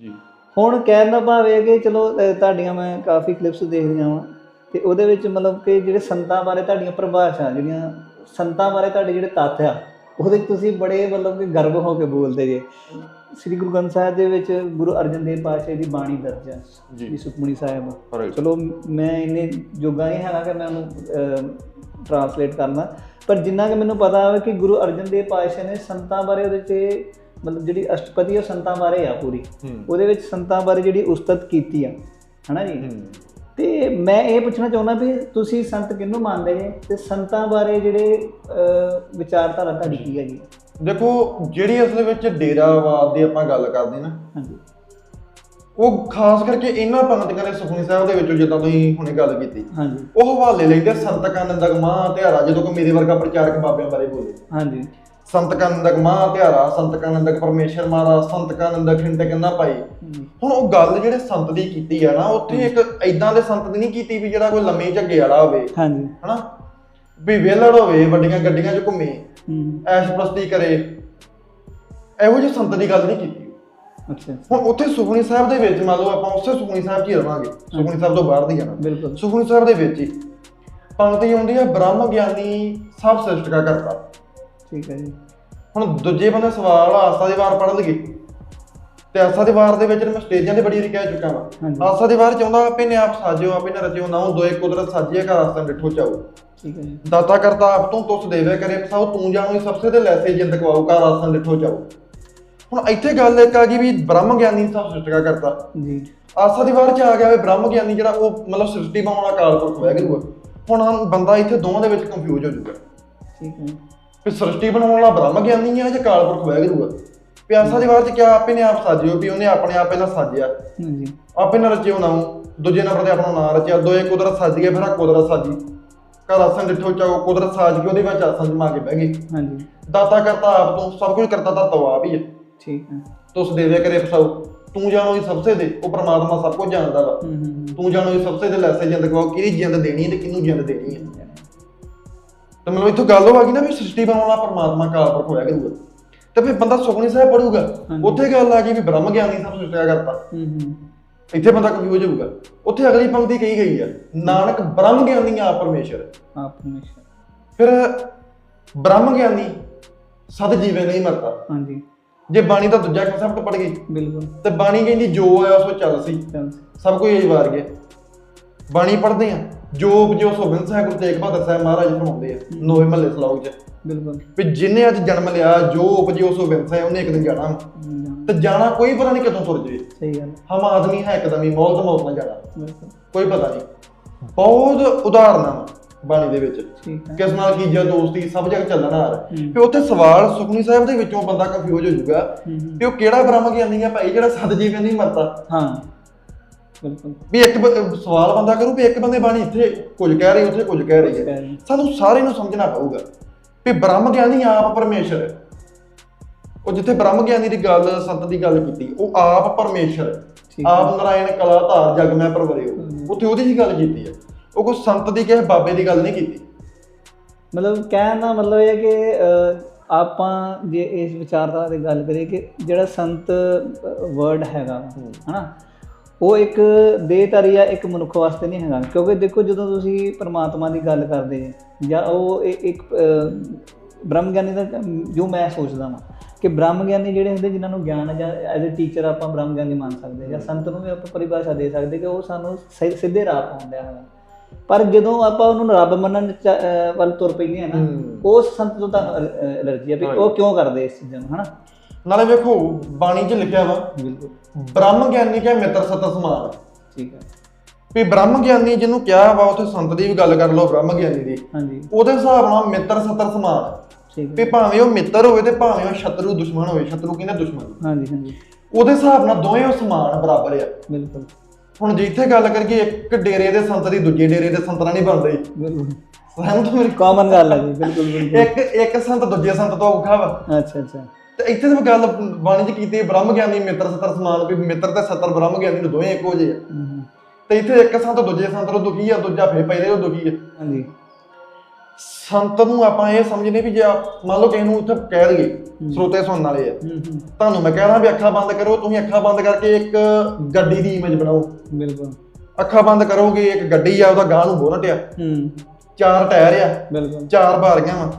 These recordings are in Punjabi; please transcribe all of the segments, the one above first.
ਜੀ। ਹੁਣ ਕਹਿਣ ਦਾ ਭਾਵ ਇਹ ਕਿ ਚਲੋ ਤੁਹਾਡੀਆਂ ਮੈਂ ਕਾਫੀ ਕਲਿੱਪਸ ਦੇਖ ਰਿਹਾ ਹਾਂ ਤੇ ਉਹਦੇ ਵਿੱਚ ਮਤਲਬ ਕਿ ਜਿਹੜੇ ਸੰਤਾਂ ਬਾਰੇ ਤੁਹਾਡੀਆਂ ਪਰਿਭਾਸ਼ਾ ਜਿਹੜੀਆਂ ਸੰਤਾਂ ਬਾਰੇ ਤੁਹਾਡੇ ਜਿਹੜੇ ਤੱਥ ਆ ਉਹਦੇ 'ਚ ਤੁਸੀਂ ਬੜੇ ਮਤਲਬ ਕਿ ਗਰਵ ਹੋ ਕੇ ਬੋਲਦੇ ਜੇ। ਸ੍ਰੀ ਗੁਰੂ ਗ੍ਰੰਥ ਸਾਹਿਬ ਦੇ ਵਿੱਚ ਗੁਰੂ ਅਰਜਨ ਦੇਵ ਪਾਤਸ਼ਾਹ ਦੀ ਬਾਣੀ ਦਰਜ ਹੈ ਜੀ। ਜੀ ਸੁਖਮਨੀ ਸਾਹਿਬ। ਰਾਈਟ ਚਲੋ ਮੈਂ ਇੰਨੇ ਜੋਗਾ ਨਹੀਂ ਹੈਗਾ ਕਿ ਮੈਂ ਉਹਨੂੰ ਟਰਾਂਸਲੇਟ ਕਰਨਾ ਪਰ ਜਿੰਨਾ ਕਿ ਮੈਨੂੰ ਪਤਾ ਹੈ ਕਿ ਗੁਰੂ ਅਰਜਨ ਦੇਵ ਪਾਤਸ਼ਾਹ ਨੇ ਸੰਤਾਂ ਬਾਰੇ ਉਹਦੇ 'ਚ ਮਤਲਬ ਜਿਹੜੀ ਅਸ਼ਟਪਦੀ ਉਹ ਸੰਤਾਂ ਬਾਰੇ ਆ ਪੂਰੀ ਉਹਦੇ ਵਿੱਚ ਸੰਤਾਂ ਬਾਰੇ ਜਿਹੜੀ ਉਸਤਤ ਕੀਤੀ ਆ ਹਨਾ ਜੀ? ਤੇ ਮੈਂ ਇਹ ਪੁੱਛਣਾ ਚਾਹੁੰਦਾ ਵੀ ਤੁਸੀਂ ਸੰਤ ਕਿਹਨੂੰ ਮੰਨਦੇ ਜੇ? ਤੇ ਸੰਤਾਂ ਬਾਰੇ ਜਿਹੜੇ ਵਿਚਾਰਧਾਰਾ ਤੁਹਾਡੀ ਕੀ ਹੈ ਜੀ ਦੇਖੋ ਜਿਹੜੀ ਅਸਲ ਵਿੱਚ ਡੇਰਾਵਾਦ ਦੀ ਆਪਾਂ ਗੱਲ ਕਰਦੇ ਨਾ ਹਾਂਜੀ। ਉਹ ਖਾਸ ਕਰਕੇ ਇਹਨਾਂ ਪੰਕਤੀਆਂ ਦੇ ਸੁਖਮਨੀ ਸਾਹਿਬ ਦੇ ਵਿੱਚੋਂ ਜਿੱਦਾਂ ਤੁਸੀਂ ਹੁਣੇ ਗੱਲ ਕੀਤੀ ਹਾਂਜੀ। ਉਹ ਹਵਾਲੇ ਲੈਂਦੇ ਸੰਤ ਕਾਨੰਦਕ ਮਾਹ ਧਿਆਰਾ ਜਦੋਂ ਕੋ ਮੇਰੇ ਵਰਗਾ ਪ੍ਰਚਾਰਕ ਬਾਬਿਆਂ ਬਾਰੇ ਬੋਲੇ। ਹਾਂਜੀ। ਸੰਤ ਕਾਨੰਦਕ ਮਾਹ ਧਿਆਰਾ ਸੰਤ ਕਾਨੰਦਕ ਪਰਮੇਸ਼ਰ ਮਹਾਰਾਜ ਸੰਤ ਕਾਨੰਦਕ ਕਿੰਨਾ ਪਾਈ ਹਮ, ਹੁਣ ਉਹ ਗੱਲ ਜਿਹੜੇ ਸੰਤ ਦੀ ਕੀਤੀ ਆ ਨਾ ਉੱਥੇ ਇੱਕ ਐਦਾਂ ਦੇ ਸੰਤ ਦੀ ਨਹੀਂ ਕੀਤੀ ਵੀ ਜਿਹੜਾ ਕੋਈ ਲੰਮੇ ਝੱਗੇ ਵਾਲਾ ਹੋਵੇ। ਹਾਂਜੀ। ਹਨਾ? ਵੀ ਵਿਹਲੜ ਹੋਵੇ ਵੱਡੀਆਂ ਗੱਡੀਆਂ 'ਚ ਘੁੰਮੇ ਐਸ਼ ਪ੍ਰਸਤੀ ਕਰੇ। ਇਹੋ ਜਿਹੇ ਸੰਤ ਦੀ ਗੱਲ ਨਹੀਂ ਕੀਤੀ। ਅੱਛਾ। ਹੁਣ ਉੱਥੇ ਸੁਖਮਨੀ ਸਾਹਿਬ ਦੇ ਵਿੱਚ ਮੰਨ ਲਓ ਆਪਾਂ ਉਸੇ ਸੁਖਮਨੀ ਸਾਹਿਬ 'ਚ ਹੀ ਰਵਾਂਗੇ। ਸੁਖਮਨੀ ਸਾਹਿਬ ਤੋਂ ਬਾਹਰ ਨਹੀਂ ਜਾਣਾ ਬਿਲਕੁਲ। ਸੁਖਮਨੀ ਸਾਹਿਬ ਦੇ ਵਿੱਚ ਹੀ ਪੰਕਤੀ ਆਉਂਦੀ ਹੈ ਬ੍ਰਹਮ ਗਿਆਨੀ ਸਭ ਸ੍ਰਿਸ਼ਟ ਕਰਤਾ। ਠੀਕ ਹੈ ਜੀ। ਹੁਣ ਦੂਜੇ ਬੰਦੇ ਸਵਾਲ ਆਸਾ ਦੀ ਵਾਰ ਪੜ੍ਹ ਲਈਏ। ਤੇ ਆਸਾ ਦੀ ਵਾਰ ਦੇ ਵਿੱਚ ਮੈਂ ਸਟੇਜਾਂ ਤੇ ਬੜੀ ਵਾਰੀ ਕਹਿ ਚੁੱਕਾ। ਵਾਂ। ਆਸਾ ਦੀ ਵਾਰ ਚਾਹੁੰਦਾ ਆਪੇ ਨੇ ਆਪ ਸਾਜਿਓ ਆਪੇ ਨੇ ਰਚਿਓ ਨਾਉ ਦੋਏ ਕੁਦਰਤ ਸਾਜੀਏ ਕਾ ਆਸਨ ਡਿਠੋ ਚਾਓ। ਠੀਕ ਹੈ ਜੀ। ਦਾਤਾ ਕਰਤਾ ਆਪ ਤੋਂ ਤੁਸ ਦੇਵੇ ਕਰੇ ਪਸਾਉ ਤੂੰ ਜਾਣੋ ਹੀ ਸਬਸੇ ਤੇ ਲੈਸੇ ਜਿੰਦ ਕਵਾਉ ਕਾ ਆਸਨ ਡਿਠੋ ਚਾਓ। ਹੁਣ ਇੱਥੇ ਗੱਲ ਇੱਕ ਆ ਗਈ ਵੀ ਬ੍ਰਹਮ ਗਿਆਨੀ ਸਭ ਸ੍ਰਿਸ਼ਟ ਕਾ ਕਰਤਾ। ਜੀ। ਆਸਾ ਦੀ ਵਾਰ ਚ ਆ ਗਿਆ ਵੀ ਬ੍ਰਹਮ ਗਿਆਨੀ ਜਿਹੜਾ ਉਹ ਮਤਲਬ ਸ੍ਰਿਸ਼ਟੀ ਬਣਾਉਣ ਵਾਲਾ ਕਾਲ ਪੁਰਖ ਹੋਇਆ ਗੁਰੂ ਹੁਣ ਬੰਦਾ ਇੱਥੇ ਦੋਵਾਂ ਦੇ ਵਿੱਚ ਕੰਫਿਊਜ਼ ਹੋ ਜਾਊਗਾ। ਠੀਕ ਹੈ। ਵੀ ਸ੍ਰਿਸ਼ਟੀ ਬਣਾਉਣ ਵਾਲਾ ਬ੍ਰਹਮ ਗਿਆਨੀ ਹੈ ਜਾਂ ਕਾਲ ਪੁਰਖ ਹੋਇਆ ਗੁਰੂ ਵੀ ਆਸਾ ਦੀ ਵਾਰ ਚ ਕਿਹਾ ਆਪੇ ਨੇ ਆਪ ਸਾਜਿਓ ਵੀ ਉਹਨੇ ਆਪਣੇ ਆਪ ਪਹਿਲਾਂ ਸਾਜਿਆ। ਹਾਂਜੀ। ਆਪੇ ਨੇ ਰਚਿਓ ਨਾਉ ਦੂਜੇ ਨੰਬਰ ਤੇ ਆਪਣਾ ਨਾਂ ਰਚਿਆ ਦੋਏ ਕੁਦਰਤ ਸਾਜ ਗਏ ਫਿਰ ਆਹ ਕੁਦਰਤ ਸਾਜੀ। ਘਰ ਆਸਨ ਡਿਠੋ ਚਾਓ ਕੁਦਰਤ ਸਾਜ ਕੇ ਉਹਦੇ ਵਿੱਚ ਆਸਨ ਜਮਾ ਕੇ ਬਹਿ ਗਏ। ਹਾਂਜੀ। ਦਾਤਾ ਕਰਤਾ ਆਪ ਤੋਂ ਸਭ ਕੁਝ ਕਰਤਾ ਤਾਂ ਤੋ ਆਪ ਹੀ ਹੈ ਠੀਕ ਹੈ। ਤੁਸ ਦੇਵੇ ਕਰੇ ਫਸਾਓ ਤੂੰ ਜਾਣੋ ਹੀ ਸਬਸੇ ਦੇ ਉਹ ਪ੍ਰਮਾਤਮਾ ਸਭ ਕੁਝ ਜਾਣਦਾ ਵਾ। ਤੂੰ ਜਾਣੋ ਇਹ ਸਬਸੇ ਦੇ ਲੈਸੇ ਜਿੰਦ ਕੋ ਕਿਹਦੀ ਜਿੰਦ ਦੇਣੀ ਹੈ ਤੇ ਕਿਹਨੂੰ ਜਿੰਦ ਦੇਣੀ ਹੈ। ਤੇ ਮਤਲਬ ਇੱਥੋਂ ਗੱਲ ਆ ਗਈ ਨਾ ਵੀ ਸ੍ਰਿਸ਼ਟੀ ਬਣਾਉਣ ਵਾਲਾ ਪਰਮਾਤਮਾ ਕਾਲ ਪੁਰਖ ਹੋਇਆ ਕਰੂਗਾ। ਤੇ ਫਿਰ ਬੰਦਾ ਸੁਖਮਨੀ ਸਾਹਿਬ ਪੜੂਗਾ ਹਾਂਜੀ। ਉੱਥੇ ਗੱਲ ਆ ਗਈ ਵੀ ਬ੍ਰਹਮ ਗਿਆਨੀ ਸਭ ਸ੍ਰਿਸ਼ਟਿਆ ਕਰਤਾ। ਇੱਥੇ ਬੰਦਾ ਕੰਫਿਊਜ਼ ਹੋਊਗਾ। ਉੱਥੇ ਅਗਲੀ ਪੰਕਤੀ ਕਹੀ ਗਈ ਆ ਨਾਨਕ ਬ੍ਰਹਮ ਗਿਆਨੀ ਆ ਪਰਮੇਸ਼ਰ। ਫਿਰ ਬ੍ਰਹਮ ਗਿਆਨੀ ਸਦ ਜੀਵੇ ਨਹੀਂ ਮਰਦਾ। ਹਾਂਜੀ। ਜੇ ਬਾਣੀ ਦਾ ਦੂਜਾ ਕਨਸੈਪਟ ਪੜ ਗਈ। ਬਿਲਕੁਲ। ਤੇ ਬਾਣੀ ਕਹਿੰਦੀ ਜੋ ਆਇਆ ਸੋ ਚੱਲ ਸੀ। ਚੱਲ ਸਭ ਕੋਈ ਇਹ ਵਾਰ ਗਿਆ। ਬਾਣੀ ਪੜ੍ਹਦੇ ਆ। ਜੋ ਉਪਜੋ ਸੋ ਬਿੰਦ ਸਾਹਿਬ ਗੁਰੂ ਤੇਗ ਬਹਾਦਰ ਸਾਹਿਬ ਮਹਾਰਾਜ ਫਰਮਾਉਂਦੇ ਆ ਨੋਵੇਂ ਮਹੱਲੇ ਸਲੋਕ 'ਚ। ਬਿਲਕੁਲ। ਵੀ ਜਿਨੇ ਅੱਜ ਜਨਮ ਲਿਆ ਜੋ ਉਪਜੋ ਸੋ ਬਿੰਦ ਸਾਹਿਬ ਉਹਨੇ ਇੱਕ ਦਿਨ ਜਾਣਾ ਤੇ ਜਾਣਾ ਕੋਈ ਪਤਾ ਨਹੀਂ ਕਦੋਂ ਤੁਰ ਜਾਵੇ। ਸਹੀ ਗੱਲ। ਹਮ ਆਦਮੀ ਹੈ ਇੱਕਦਮ ਹੀ ਮੌਤ ਮੌਤ ਨਾਲ ਜਾਣਾ। ਕੋਈ ਪਤਾ ਨਹੀਂ। ਬਹੁਤ ਉਦਾਹਰਨਾਂ ਬਾਣੀ ਦੇ ਵਿੱਚ। ਕਿਸ ਨਾਲ ਕੀਜਾ ਦੋਸਤੀ ਸਭ ਜਗ ਚੱਲਣਾ ਆ। ਵੀ ਉੱਥੇ ਸਵਾਲ ਸੁਖਨੀ ਸਾਹਿਬ ਦੇ ਵਿੱਚੋਂ ਬੰਦਾ ਕੰਫਿਊਜ਼ ਹੋ ਜਾਊਗਾ। ਵੀ ਉਹ ਕਿਹੜਾ ਬ੍ਰਹਮ ਗਿਆਨੀ ਆ ਭਾਈ ਜਿਹੜਾ ਸਦ ਜੀਵਨ ਨਹੀਂ ਮਰਦਾ ਹਾਂ। ਬਿਲਕੁਲ ਵੀ ਇੱਕ ਬ- ਸਵਾਲ ਬੰਦਾ ਕਰੂ ਵੀ ਇੱਕ ਬੰਦੇ ਬਾਣੀ ਇੱਥੇ ਕੁਝ ਕਹਿ ਰਹੀ ਉੱਥੇ ਕੁਝ ਕਹਿ ਰਹੀ ਕਹਿ ਹੈ। ਰਹੀ। ਸਾਨੂੰ ਸਾਰੇ ਨੂੰ ਸਮਝਣਾ ਪਊਗਾ ਵੀ ਬ੍ਰਹਮ ਗਿਆਨੀ ਆਪ ਪਰਮੇਸ਼ਰ ਹੈ। ਉਹ ਜਿੱਥੇ ਬ੍ਰਹਮ ਗਿਆਨੀ ਦੀ ਗੱਲ ਸੰਤ ਦੀ ਗੱਲ ਕੀਤੀ ਉਹ ਆਪ ਪਰਮੇਸ਼ਰ ਹੈ। ਠੀਕ ਆਪ ਨਾਰਾਇਣ ਕਲਾ ਧਾਰ ਜਗ ਮੈਂ ਪਰਵਰਿਓ। ਉੱਥੇ ਉਹਦੀ ਹੀ ਗੱਲ ਕੀਤੀ ਹੈ। ਉਹ ਕੋਈ ਸੰਤ ਦੀ ਕਿਸੇ ਬਾਬੇ ਦੀ ਗੱਲ ਨਹੀਂ ਕੀਤੀ। ਮਤਲਬ ਕਹਿਣ ਦਾ ਮਤਲਬ ਇਹ ਹੈ ਕਿ ਅਹ, ਆਪਾਂ ਜੇ ਇਸ ਵਿਚਾਰਧਾਰਾ ਦੀ ਗੱਲ ਕਰੀਏ ਕਿ ਜਿਹੜਾ ਸੰਤ ਵਰਡ ਹੈਗਾ ਵਾ, ਹਨਾ ਉਹ ਇੱਕ ਦੇਹਧਾਰੀ ਆ ਇੱਕ ਮਨੁੱਖ ਵਾਸਤੇ ਨਹੀਂ ਹੈਗਾ। ਕਿਉਂਕਿ ਦੇਖੋ ਜਦੋਂ ਤੁਸੀਂ ਪ੍ਰਮਾਤਮਾ ਦੀ ਗੱਲ ਕਰਦੇ ਜੇ ਜਾਂ ਉਹ ਇੱਕ ਬ੍ਰਹਮ ਗਿਆਨੀ ਦਾ ਜੋ ਮੈਂ ਸੋਚਦਾ ਹਾਂ ਕਿ ਬ੍ਰਹਮ ਗਿਆਨੀ ਜਿਹੜੇ ਹੁੰਦੇ ਜਿਨ੍ਹਾਂ ਨੂੰ ਗਿਆਨ ਹੈ ਜਾਂ ਐਜ਼ ਅ ਟੀਚਰ ਆਪਾਂ ਬ੍ਰਹਮ ਗਿਆਨੀ ਮੰਨ ਸਕਦੇ ਜਾਂ ਸੰਤ ਨੂੰ ਵੀ ਆਪਾਂ ਪਰਿਭਾਸ਼ਾ ਦੇ ਸਕਦੇ ਕਿ ਉਹ ਸਾਨੂੰ ਸਿੱਧੇ ਰਾਹ ਪਾਉਂਦੇ ਹੈਗਾ ਪਰ ਜਦੋਂ ਆਪਾਂ ਉਹਨੂੰ ਰੱਬ ਮੰਨਣ ਵੱਲ ਤੁਰ ਪੈਂਦੇ ਆ ਨਾ। ਉਸ ਸੰਤ ਤੋਂ ਤਾਂ ਅਲਰਜੀ ਆ ਵੀ ਉਹ ਕਿਉਂ ਕਰਦੇ ਇਸ ਚੀਜ਼ਾਂ ਨੂੰ ਹਨਾ? ਨਾਲੇ ਵੇਖੋ ਬਾਣੀ 'ਚ ਲਿਖਿਆ ਵਾ ਬਿਲਕੁਲ। ਬ੍ਰਹਮ ਗਿਆਨੀ ਕਹੇ ਮਿੱਤਰ ਸਤ ਸਮਾਨ? ਠੀਕ ਹੈ। ਵੀ ਬ੍ਰਹਮ ਗਿਆਨੀ ਜਿਹਨੂੰ ਕਿਹਾ ਵਾ ਉੱਥੇ ਸੰਤ ਦੀ ਵੀ ਗੱਲ ਕਰ ਲਓ ਬ੍ਰਹਮ ਗਿਆਨੀ ਦੀ। ਹਾਂਜੀ। ਉਹਦੇ ਹਿਸਾਬ ਨਾਲ ਮਿੱਤਰ ਸਤਰ ਸਮਾਨ। ਠੀਕ ਵੀ ਭਾਵੇਂ ਉਹ ਮਿੱਤਰ ਹੋਵੇ ਤੇ ਭਾਵੇਂ ਉਹ ਸ਼ਤਰੂ ਦੁਸ਼ਮਣ ਹੋਵੇ ਸ਼ਤਰੂ ਕਹਿੰਦੇ ਦੁਸ਼ਮਣ? ਹਾਂਜੀ ਹਾਂਜੀ। ਉਹਦੇ ਹਿਸਾਬ ਨਾਲ ਦੋਵੇਂ ਉਹ ਸਮਾਨ ਬਰਾਬਰ ਆ। ਬਿਲਕੁਲ। ਹੁਣ ਜੇ ਇੱਥੇ ਗੱਲ ਕਰੀਏ ਇੱਕ ਡੇਰੇ ਦੇ ਸੰਤ ਦੀ ਦੂਜੇ ਡੇਰੇ ਦੇ ਸੰਤ ਨਾਲ ਨਹੀਂ ਬਣਦੀ ਬਿਲਕੁਲ। ਸਹਿਮਤ ਮੇਰੀ? ਕਾਮਨ ਗੱਲ ਹੈ ਜੀ ਬਿਲਕੁਲ ਬਿਲਕੁਲ। ਇੱਕ ਇੱਕ ਸੰਤ ਦੂਜੇ ਸੰਤ ਤੋਂ ਔਖਾ ਵਾ। ਅੱਛਾ ਅੱਛਾ। ਤੇ ਇੱਥੇ ਤਾਂ ਗੱਲ ਬਾਣੀ 'ਚ ਕੀਤੀ ਬ੍ਰਹਮ ਗਿਆਨੀ ਮਿੱਤਰ ਸਤਰ ਸਮਾਨ ਵੀ ਮਿੱਤਰ ਤੇ ਸਤਰ ਬ੍ਰਹਮ ਗਿਆਨੀ ਨੂੰ ਦੋਵੇਂ ਇੱਕੋ ਜਿਹੇ ਆ। ਹਮ, ਤੇ ਇੱਥੇ ਇੱਕ ਸੰਤ ਦੂਜੇ ਸੰਤ ਨੂੰ ਦੁਖੀ ਆ ਦੂਜਾ ਫੇਰ ਪਹਿਲੇ ਉਹ ਦੁਖੀ ਆ। ਹਾਂਜੀ। ਸੰਤ ਨੂੰ ਆਪਾਂ ਇਹ ਸਮਝਦੇ ਵੀ ਜੇ ਆਪ- ਮੰਨ ਲਓ ਕਿਸੇ ਨੂੰ ਉੱਥੇ ਕਹਿ ਦਈਏ ਸਰੋਤੇ ਸੁਣਨ ਵਾਲੇ ਆ। ਹੂੰ ਹੂੰ। ਤੁਹਾਨੂੰ ਮੈਂ ਕਹਿਣਾ ਵੀ ਅੱਖਾਂ ਬੰਦ ਕਰੋ ਤੁਸੀਂ ਅੱਖਾਂ ਬੰਦ ਕਰਕੇ ਇੱਕ ਗੱਡੀ ਦੀ ਇਮੇਜ ਬਣਾਓ। ਬਿਲਕੁਲ। ਅੱਖਾਂ ਬੰਦ ਕਰੋਗੇ ਇੱਕ ਗੱਡੀ ਆ ਉਹਦਾ ਗਾਂ ਨੂੰ ਬੋਨਟ ਆ। ਹੂੰ। ਚਾਰ ਟਾਇਰ ਆ ਬਿਲਕੁਲ। ਚਾਰ ਬਾਰੀਆਂ ਵਾ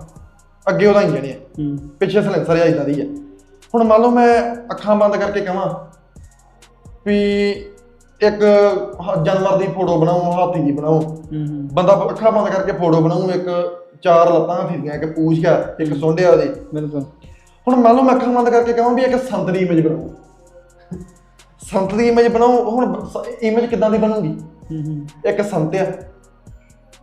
ਅੱਗੇ ਉਹਦਾ ਇੰਜਣ ਆ। ਹੂੰ ਪਿੱਛੇ ਸਲੈਂਸਰ ਆ ਇਦਾਂ ਦੀ ਆ। ਹੁਣ ਮੰਨ ਲਓ ਮੈਂ ਅੱਖਾਂ ਬੰਦ ਕਰਕੇ ਕਹਾਂ ਵੀ ਇੱਕ ਜਾਨਵਰ ਦੀ ਫੋਟੋ ਬਣਾਓ ਹਾਥੀ ਦੀ ਹੂੰ ਬੰਦਾ ਅੱਖਾਂ ਬੰਦ ਕਰਕੇ ਫੋਟੋ ਬਣਾਉ ਇੱਕ ਚਾਰ ਲੱਤਾਂ ਫਿਰੀਆਂ ਇੱਕ ਪੂਛ ਆ ਇੱਕ ਸੁੰਡਿਆ ਉਹਦੇ। ਬਿਲਕੁਲ। ਹੁਣ ਮੰਨ ਲਓ ਮੈਂ ਅੱਖਾਂ ਬੰਦ ਕਰਕੇ ਕਹਾਂ ਵੀ ਇੱਕ ਸੰਤ ਦੀ ਇਮੇਜ ਬਣਾਓ ਸੰਤ ਦੀ ਇਮੇਜ ਬਣਾਓ ਹੁਣ ਇਮੇਜ ਕਿੱਦਾਂ ਦੀ ਬਣੂਗੀ? ਇੱਕ ਸੰਤ ਆ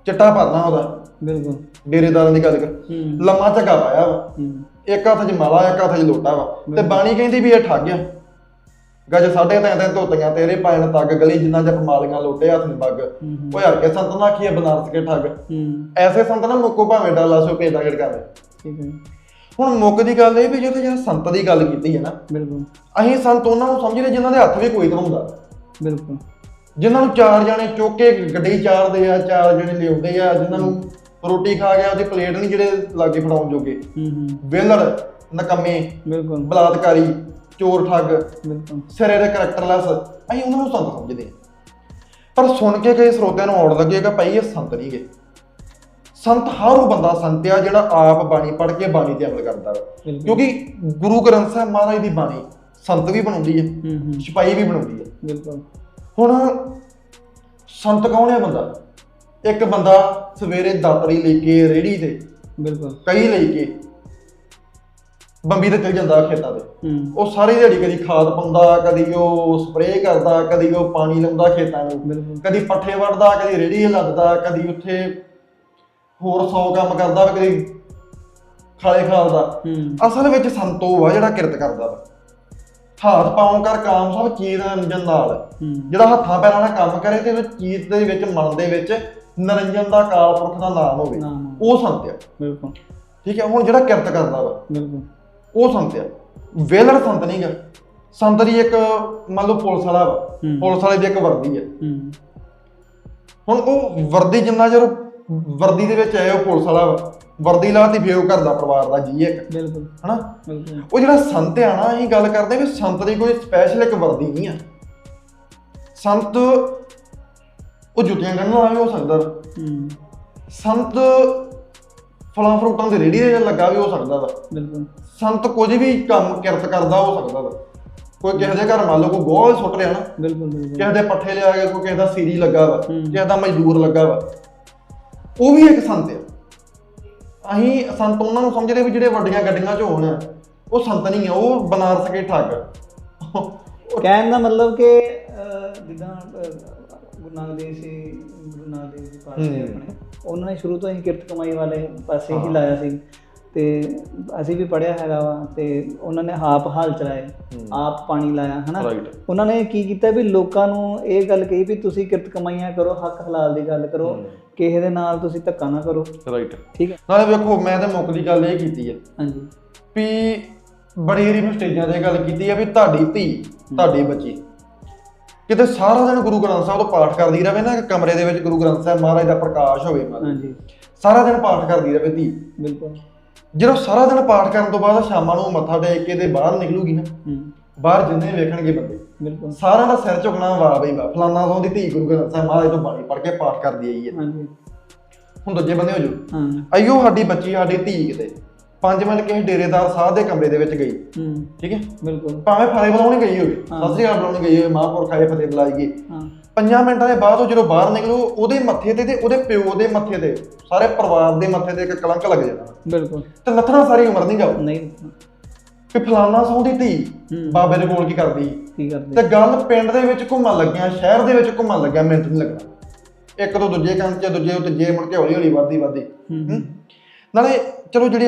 ਚਿੱਟਾ ਪਰਨਾ ਉਹਦਾ। ਬਿਲਕੁਲ। ਡੇਰੇਦਾਰਾਂ ਦੀ ਗੱਲ ਕਰ। ਹੂੰ। ਲੰਮਾ ਝੱਗਾ ਪਾਇਆ ਵਾ। ਹੂੰ। ਇੱਕ ਹੱਥ 'ਚ ਮਾਲਾ ਇੱਕ ਹੱਥ 'ਚ ਲੋਟਾ ਵਾ। ਤੇ ਬਾਣੀ ਕਹਿੰਦੀ ਵੀ ਇਹ ਠੱਗ ਆ। ਗੱਜ ਸਾਢੇ ਤਿੰਨ ਤਿੰਨ ਧੋਤੀਆਂ ਤੇਰੇ ਪਾਇਣ ਤੱਕ ਗਲੀ ਜਿੰਨਾ ਜਪ ਮਾਲੀਆਂ ਲੋਟੇ ਹੱਥ ਨੂੰ ਪੱਗ। ਹੂੰ ਉਹ ਯਾਰ ਕੇ ਸੰਤ ਨਾ ਆਖੀਏ ਬਨਾਰਸ ਕੇ ਠੱਗ। ਹੂੰ। ਐਸੇ ਸੰਤ ਨਾ ਮੁੱਕੋ ਭਾਵੇਂ ਡਾਲਾ ਸੋ ਪੇਦਾ ਗੜ ਠੀਕ ਹੈ ਹੁਣ ਮੁੱਕ ਦੀ ਗੱਲ ਇਹ ਵੀ ਜਦੋਂ ਜਿਹੜਾ ਸੰਤ ਦੀ ਗੱਲ ਕੀਤੀ ਹੈ ਨਾ ਬਿਲਕੁਲ। ਅਸੀਂ ਸੰਤ ਉਹਨਾਂ ਨੂੰ ਸਮਝਦੇ ਜਿਨ੍ਹਾਂ ਦੇ ਹੱਥ ਵੀ ਕੋਈ ਧਵਾਉਂਦਾ ਬਿਲਕੁਲ। ਜਿਨ੍ਹਾਂ ਨੂੰ ਚਾਰ ਜਾਣੇ ਚੁੱਕ ਕੇ ਗੱਡੀ ਚਾਰਦੇ ਆ ਚਾਰ ਜਣੇ ਲਿਆਉਂਦੇ ਆ ਜਿਨ੍ਹਾਂ ਨੂੰ ਰੋਟੀ ਖਾ ਗਿਆ ਉਹਦੀ ਪਲੇਟ ਨਹੀਂ ਜਿਹੜੇ ਲਾਗੇ ਫੜਾਉਣ ਜੋਗੇ। ਹੂੰ ਹੂੰ। ਵੇਲੜ ਨਕਮੇ ਬਿਲਕੁਲ। ਬਲਾਤਕਾਰੀ ਚੋਰ ਠੱਗ ਬਿਲਕੁਲ। ਸਿਰੇ ਦੇ ਕਰੈਕਟਰਲੈਸ ਅਸੀਂ ਉਹਨਾਂ ਨੂੰ ਸੰਤ ਸਮਝਦੇ ਹਾਂ। ਪਰ ਸੁਣ ਕੇ ਕਈ ਸਰੋਤਿਆਂ ਨੂੰ ਔੜ ਲੱਗੇਗਾ ਭਾਈ ਇਹ ਸੰਤ ਨਹੀਂ ਗੇ। ਸੰਤ ਹਰ ਉਹ ਬੰਦਾ ਸੰਤ ਆ ਜਿਹੜਾ ਆਪ ਬਾਣੀ ਪੜ੍ਹ ਕੇ ਬਾਣੀ ਤੇ ਅਮਲ ਕਰਦਾ ਵਾ। ਕਿਉਂਕਿ ਗੁਰੂ ਗ੍ਰੰਥ ਸਾਹਿਬ ਮਹਾਰਾਜ ਦੀ ਬਾਣੀ ਸੰਤ ਵੀ ਬਣਾਉਂਦੀ ਹੈ ਹੂੰ ਹੂੰ। ਸਿਪਾਹੀ ਵੀ ਬਣਾਉਂਦੀ ਹੈ ਬਿਲਕੁਲ। ਹੁਣ ਸੰਤ ਕੌਣ ਹੈ ਬੰਦਾ? ਇੱਕ ਬੰਦਾ ਸਵੇਰੇ ਦਾਤਰੀ ਲੈ ਕੇ ਰੇੜੀ ਤੇ ਬਿਲਕੁਲ। ਕਈ ਲੈ ਕੇ ਬੰਬੀ ਤੇ ਚਲ ਜਾਂਦਾ ਖੇਤਾਂ ਤੇ। ਹੂੰ। ਉਹ ਸਾਰੀ ਦਿਹਾੜੀ ਕਦੀ ਖਾਦ ਪਾਉਂਦਾ ਕਦੀ ਉਹ ਸਪਰੇਅ ਕਰਦਾ ਕਦੀ ਉਹ ਪਾਣੀ ਲਾਉਂਦਾ ਖੇਤਾਂ ਨੂੰ। ਬਿਲਕੁਲ। ਕਦੀ ਪੱਠੇ ਵੱਢਦਾ ਕਦੀ ਰੇੜੀ ਲੱਦਦਾ ਕਦੀ ਉੱਥੇ ਹੋਰ 100 ਕੰਮ ਕਰਦਾ ਵਾ, ਕਦੀ ਖਾਲੇ ਖਾਲਦਾ ਹੂੰ। ਅਸਲ ਵਿੱਚ ਸੰਤੋ ਆ ਜਿਹੜਾ ਕਿਰਤ ਕਰਦਾ ਵਾ। ਹੱਥ ਪਾਉਣ ਕਰ ਕਾਮ ਸਭ ਚੀਜ਼ ਨਿਰੰਜਨ ਨਾਲ। ਹੂੰ। ਜਿਹੜਾ ਹੱਥਾਂ ਪੈਰਾਂ ਨਾਲ ਕੰਮ ਕਰੇ ਤੇ ਉਹ ਚੀਜ਼ ਦੇ ਵਿੱਚ ਮਨ ਦੇ ਵਿੱਚ ਨਿਰੰਜਨ ਦਾ ਕਾਲ ਪੁਰਖ ਦਾ ਨਾਮ ਹੋਵੇ ਉਹ ਸੰਤ ਆ ਬਿਲਕੁਲ। ਠੀਕ ਹੈ ਹੁਣ ਜਿਹੜਾ ਕਿਰਤ ਕਰਦਾ ਵਾ ਬਿਲਕੁਲ। ਉਹ ਸੰਤ ਆ ਵੇਲੜ ਸੰਤ ਨਹੀਂਗਾ ਸੰਤ ਦੀ ਇੱਕ ਮੰਨ ਲਓ ਪੁਲਿਸ ਵਾਲਾ ਵਾ ਹੂੰ। ਪੁਲਿਸ ਵਾਲੇ ਦੀ ਇੱਕ ਵਰਦੀ ਹੈ ਹੂੰ। ਹੁਣ ਉਹ ਵਰਦੀ ਜਿੰਨਾ ਚਿਰ ਵਰਦੀ ਦੇ ਵਿੱਚ ਆਏ ਉਹ ਪੁਲਿਸ ਵਾਲਾ ਵਾ ਵਰਦੀ ਲਾਤੀ ਫੇਰ ਉਹ ਘਰ ਦਾ ਪਰਿਵਾਰ ਦਾ ਜੀ ਇੱਕ। ਬਿਲਕੁਲ। ਹਨਾ? ਬਿਲਕੁਲ। ਉਹ ਜਿਹੜਾ ਸੰਤ ਆ ਨਾ ਅਸੀਂ ਗੱਲ ਕਰਦੇ ਵੀ ਸੰਤ ਦੀ ਕੋਈ ਸਪੈਸ਼ਲ ਇੱਕ ਵਰਦੀ ਨਹੀਂ ਆ। ਸੰਤ ਉਹ ਜੁੱਤੀਆਂ ਗੰਢਣ ਵਾਲਾ ਵੀ ਹੋ ਸਕਦਾ। ਹੂੰ। ਸੰਤ ਫਲਾਂ ਫਰੂਟਾਂ ਦੀ ਰੇੜੀ ਤੇ ਲੱਗਾ ਵੀ ਹੋ ਸਕਦਾ ਵਾ। ਬਿਲਕੁਲ। ਸੰਤ ਕੁਝ ਵੀ ਕੰਮ ਕਿਰਤ ਕਰਦਾ ਹੋ ਸਕਦਾ ਵਾ। ਕੋਈ ਕਿਸੇ ਦੇ ਘਰ ਮੰਨ ਲਓ ਕੋਈ ਗੋਲ ਸੁੱਟ ਰਿਹਾ ਨਾ ਬਿਲਕੁਲ ਬਿਲਕੁਲ। ਕਿਸੇ ਦੇ ਪੱਠੇ ਲਿਆ ਗਿਆ ਕੋਈ ਕਿਸੇ ਦਾ ਸੀਰੀ ਲੱਗਾ ਵਾ ਹੂੰ। ਕਿਸੇ ਦਾ ਮਜ਼ਦੂਰ ਲੱਗਾ ਵਾ। ਉਹ ਵੀ ਇੱਕ ਸੰਤ ਆ। ਅਸੀਂ ਸੰਤ ਉਹਨਾਂ ਨੂੰ ਸਮਝਦੇ ਵੀ ਜਿਹੜੇ ਵੱਡੀਆਂ ਗੱਡੀਆਂ 'ਚ ਹੋਣ ਉਹ ਸੰਤ ਨਹੀਂ ਆ ਉਹ ਬਨਾਰਸ ਕੇ ਠੱਗ ਉਹ- ਕਹਿਣ ਦਾ ਮਤਲਬ ਕਿ ਅਹ, ਜਿੱਦਾਂ ਅਹ, ਗੁਰੂ ਨਾਨਕ ਦੇਵ ਸੀ ਗੁਰੂ ਨਾਨਕ ਦੇਵ ਜੀ ਪਾਸੇ। ਆਪਣੇ। ਉਹਨਾਂ ਨੇ ਸ਼ੁਰੂ ਤੋਂ ਹੀ ਕਿਰਤ ਕਮਾਈ ਵਾਲੇ ਪਾਸੇ ਹੀ ਲਾਇਆ ਸੀ। ਤੇ ਅਸੀਂ ਵੀ ਪੜਿਆ ਹੈਗਾ ਵਾ ਤੇ ਉਹਨਾਂ ਨੇ ਆਪ ਹਾਲ ਚਲਾਏ ਆਪ ਪਾਣੀ ਲਾਇਆ ਹਨਾ. ਉਹਨਾਂ ਨੇ ਕੀ ਕੀਤਾ ਵੀ ਲੋਕਾਂ ਨੂੰ ਇਹ ਗੱਲ ਕਹੀ ਵੀ ਤੁਸੀਂ ਕਿਰਤ ਕਮਾਈਆਂ ਕਰੋ ਹੱਕ ਹਲਾਲ ਦੀ ਗੱਲ ਕਰੋ ਕਿਸੇ ਦੇ ਨਾਲ ਤੁਸੀਂ ਧੱਕਾ ਨਾ ਕਰੋ। ਰਾਈਟ ਠੀਕ ਹੈ? ਨਾਲੇ ਵੇਖੋ ਮੈਂ ਤਾਂ ਮੁੱਖ ਦੀ ਗੱਲ ਇਹ ਕੀਤੀ ਹੈ ਹਾਂਜੀ। ਵੀ ਬੜੀ ਵਾਰੀ ਮੈਂ ਸਟੇਜਾਂ ਤੇ ਗੱਲ ਕੀਤੀ ਹੈ ਵੀ ਤੁਹਾਡੀ ਧੀ ਤੁਹਾਡੀ ਬੱਚੀ। ਕਿਤੇ ਸਾਰਾ ਦਿਨ ਗੁਰੂ ਗ੍ਰੰਥ ਸਾਹਿਬ ਤੋਂ ਪਾਠ ਕਰਦੀ ਰਹੇ ਨਾ ਕਮਰੇ ਦੇ ਵਿੱਚ ਗੁਰੂ ਗ੍ਰੰਥ ਸਾਹਿਬ ਮਹਾਰਾਜ ਦਾ ਪ੍ਰਕਾਸ਼ ਹੋਵੇ ਮਨ ਹਾਂਜੀ। ਸਾਰਾ ਦਿਨ ਪਾਠ ਕਰਦੀ ਰਹੇ ਧੀ। ਬਿਲਕੁਲ। ਜਦੋਂ ਸਾਰਾ ਦਿਨ ਪਾਠ ਕਰਨ ਤੋਂ ਬਾਅਦ ਸ਼ਾਮਾਂ ਨੂੰ ਮੱਥਾ ਟੇਕ ਕੇ ਤੇ ਬਾਹਰ ਨਿਕਲੂਗੀ ਨਾ ਹੂੰ। ਬਾਹਰ ਜਿੰਨੇ ਵੇਖਣਗੇ ਬੰਦੇ। ਬਿਲਕੁਲ। ਸਾਰਿਆਂ ਦਾ ਸਿਰ ਝੁਕਣਾ ਵਾਹ ਬਈ ਵਾਹ। ਫਲਾਨਾ ਤੋਂ ਦੀ ਧੀ ਗੁਰੂ ਗ੍ਰੰਥ ਸਾਹਿਬ ਮਹਾਰਾਜ ਤੋਂ ਬਾਣੀ ਪੜ੍ਹ ਕੇ ਪਾਠ ਕਰਦੀ ਆਈ ਹੈ। ਹਾਂਜੀ। ਹੁਣ ਦੂਜੇ ਬੰਦੇ ਹੋ ਜਾਓ। ਹਾਂ। ਅਈਓ ਸਾਡੀ ਬੱਚੀ ਸਾਡੀ ਧੀ ਕਿਤੇ। 5 ਮਿੰਟ ਕਿਸੇ ਡੇਰੇਦਾਰ ਸਾਹਿਬ ਦੇ ਕਮਰੇ ਦੇ ਵਿੱਚ ਗਈ। ਹੂੰ। ਠੀਕ ਹੈ? ਬਿਲਕੁਲ। ਭਾਵੇਂ ਫਤਿਹ ਬੁਲਾਉਣੀ ਗਈ ਹੋਵੇ ਹਾਂ। ਸਤਿ ਸ੍ਰੀ ਅਕਾਲ ਬੁਲਾਉਣੀ ਗਈ ਹੋਵੇ ਮਹਾਂਪੁਰਖ ਆਏ ਫਤਿਹ ਬੁਲਾਈ ਗਈ। ਹਾਂ। ਪੰਜਾਂ ਮਿੰਟਾਂ ਦੇ ਬਾਅਦ ਉਹ ਜਦੋਂ ਬਾਹਰ ਨਿਕਲੂ ਉਹਦੇ ਮੱਥੇ ਤੇ ਤੇ ਉਹਦੇ ਪਿਓ ਦੇ ਮੱਥੇ ਤੇ ਸਾਰੇ ਪਰਿਵਾਰ ਦੇ ਮੱਥੇ ਤੇ ਇੱਕ ਕਲੰਕ ਲੱਗ ਜਾਣਾ ਬਿਲਕੁਲ। ਤੇ ਲੱਥਣਾ ਸਾਰੀ ਉਮਰ ਨਹੀਂ ਜਾਊ। ਨਹੀਂ ਕਿ ਫਲਾਨਾ ਸੌਂ ਦੀ ਧੀ। ਬਾਬੇ ਦੇ ਕੋਲ ਕੀ ਕਰਦੀ? ਕੀ ਕਰਦੇ? ਤੇ ਗੱਲ ਪਿੰਡ ਦੇ ਵਿੱਚ ਘੁੰਮਣ ਲੱਗਿਆ ਸ਼ਹਿਰ ਦੇ ਵਿੱਚ ਘੁੰਮਣ ਲੱਗਿਆ ਮਿੰਟ ਨਹੀਂ ਲੱਗਣਾ ਇੱਕ ਤੋਂ ਦੂਜੇ ਕੰਨ 'ਚ ਦੂਜੇ ਤੋਂ ਤੀਜੇ ਮੁੜ ਕੇ ਹੌਲੀ ਹੌਲੀ ਵੱਧਦੀ ਵੱਧਦੀ। ਨਾਲੇ ਚਲੋ ਜਿਹੜੀ